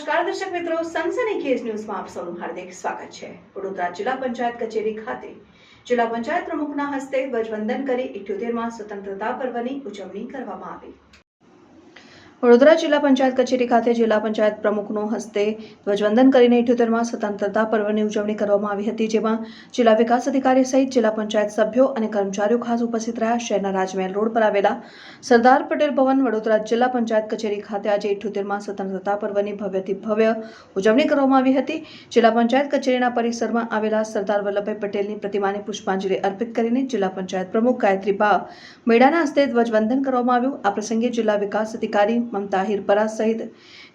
નમસ્કાર દર્શક મિત્રો, સનસની કેસ ન્યૂઝમાં આપ સૌનું હાર્દિક સ્વાગત છે. વડોદરા જિલ્લા પંચાયત કચેરી ખાતે જિલ્લા પંચાયત પ્રમુખના હસ્તે ધ્વજવંદન કરી ઇઠ્યોતેરમાં સ્વતંત્રતા પર્વની ઉજવણી કરવામાં આવી. વડોદરા જિલ્લા પંચાયત કચેરી ખાતે જિલ્લા પંચાયત પ્રમુખનો હસ્તે ધ્વજવંદન કરીને ઇઠ્યોતેરમાં સ્વતંત્રતા પર્વની ઉજવણી કરવામાં આવી હતી, જેમાં જિલ્લા વિકાસ અધિકારી સહિત જિલ્લા પંચાયત સભ્યો અને કર્મચારીઓ ખાસ ઉપસ્થિત રહ્યા. શહેરના રાજમહેલ રોડ પર આવેલા સરદાર પટેલ ભવન વડોદરા જિલ્લા પંચાયત કચેરી ખાતે આજે ઇઠ્યોતેરમાં સ્વતંત્રતા પર્વની ભવ્યથી ભવ્ય ઉજવણી કરવામાં આવી હતી. જિલ્લા પંચાયત કચેરીના પરિસરમાં આવેલા સરદાર વલ્લભભાઈ પટેલની પ્રતિમાને પુષ્પાંજલિ અર્પિત કરીને જિલ્લા પંચાયત પ્રમુખ ગાયત્રી બા મેળાના હસ્તે ધ્વજવંદન કરવામાં આવ્યું. આ પ્રસંગે જિલ્લા વિકાસ અધિકારી મમતા હિરપરા સહિત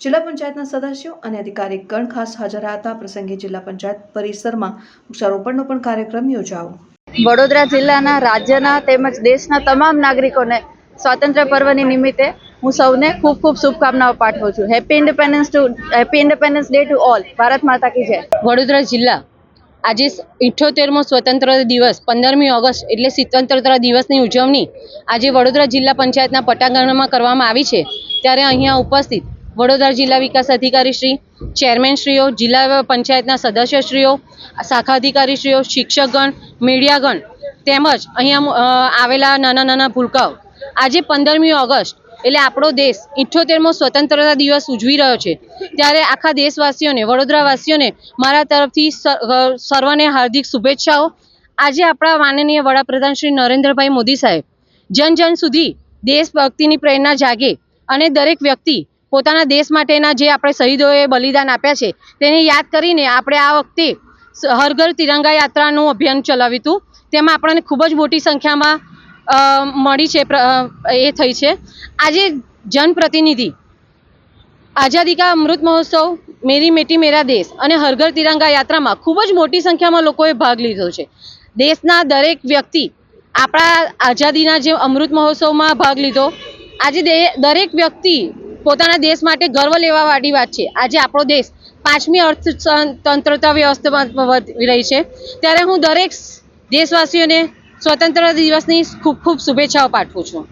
જિલ્લા પંચાયતના સદસ્યો અને અધિકારી ગણ ખાસ હાજર હતા. પ્રસંગે જિલ્લા પંચાયત પરિસરમાં વૃક્ષારોપણનો પણ કાર્યક્રમ યોજાયો. વડોદરા જિલ્લાના રાજ્યના તેમજ દેશના તમામ નાગરિકોને સ્વાતંત્ર્ય પર્વની નિમિત્તે હું સૌને ખૂબ ખૂબ શુભકામનાઓ પાઠવું છું. Happy independence to happy independence day to all Bharat માતા કી જય. વડોદરા જિલ્લા આજે ઇઠ્ઠોતેરમો સ્વતંત્ર દિવસ, પંદરમી ઓગસ્ટ, એટલે સ્વતંત્રતા દિવસની ઉજવણી આજે વડોદરા જિલ્લા પંચાયતના પટાંગણમાં કરવામાં આવી છે. ત્યારે અહીંયા ઉપસ્થિત વડોદરા જિલ્લા વિકાસ અધિકારી શ્રી ચેરમેનશ્રીઓ જિલ્લા પંચાયતના સદસ્યશ્રીઓ શાખા અધિકારીશ્રીઓ શિક્ષકગણ, મીડિયાગણ તેમજ અહીંયા આવેલા નાના નાના ભૂલકાઓ. આજે પંદરમી ઓગસ્ટ એટલે આપણો દેશ ઇઠ્ઠોતેરમો સ્વતંત્રતા દિવસ ઉજવી રહ્યો છે. ત્યારે આખા દેશવાસીઓને, વડોદરાવાસીઓને મારા તરફથી સર્વને હાર્દિક શુભેચ્છાઓ. આજે આપણા માનનીય વડાપ્રધાન શ્રી નરેન્દ્રભાઈ મોદી સાહેબ જન જન સુધી દેશભક્તિની પ્રેરણા જાગે અને દરેક વ્યક્તિ પોતાના દેશ માટેના જે આપણે શહીદોએ બલિદાન આપ્યા છે, તેને યાદ કરીને આપણે આ વખતે હરઘર હર ઘર તિરંગા યાત્રાનું અભિયાન ચલાવ્યું હતું. તેમાં આપણને ખૂબ જ મોટી સંખ્યામાં મળી છે એ થઈ છે. આજે જનપ્રતિનિધિ આઝાદી કા અમૃત મહોત્સવ, મેરી મેટી મેરા દેશ અને હરઘર તિરંગા યાત્રામાં ખૂબ જ મોટી સંખ્યામાં લોકોએ ભાગ લીધો છે. દેશના દરેક વ્યક્તિ આપણા આઝાદીના જે અમૃત મહોત્સવમાં ભાગ લીધો. આજે દરેક વ્યક્તિ પોતાના દેશ માટે ગર્વ લેવાવાળી વાત છે. આજે આપણો દેશ પાંચમી અર્થતંત્રતા વ્યવસ્થામાં રહી છે. ત્યારે હું દરેક દેશવાસીઓને સ્વતંત્રતા દિવસની ખૂબ ખૂબ શુભેચ્છાઓ પાઠવું છું.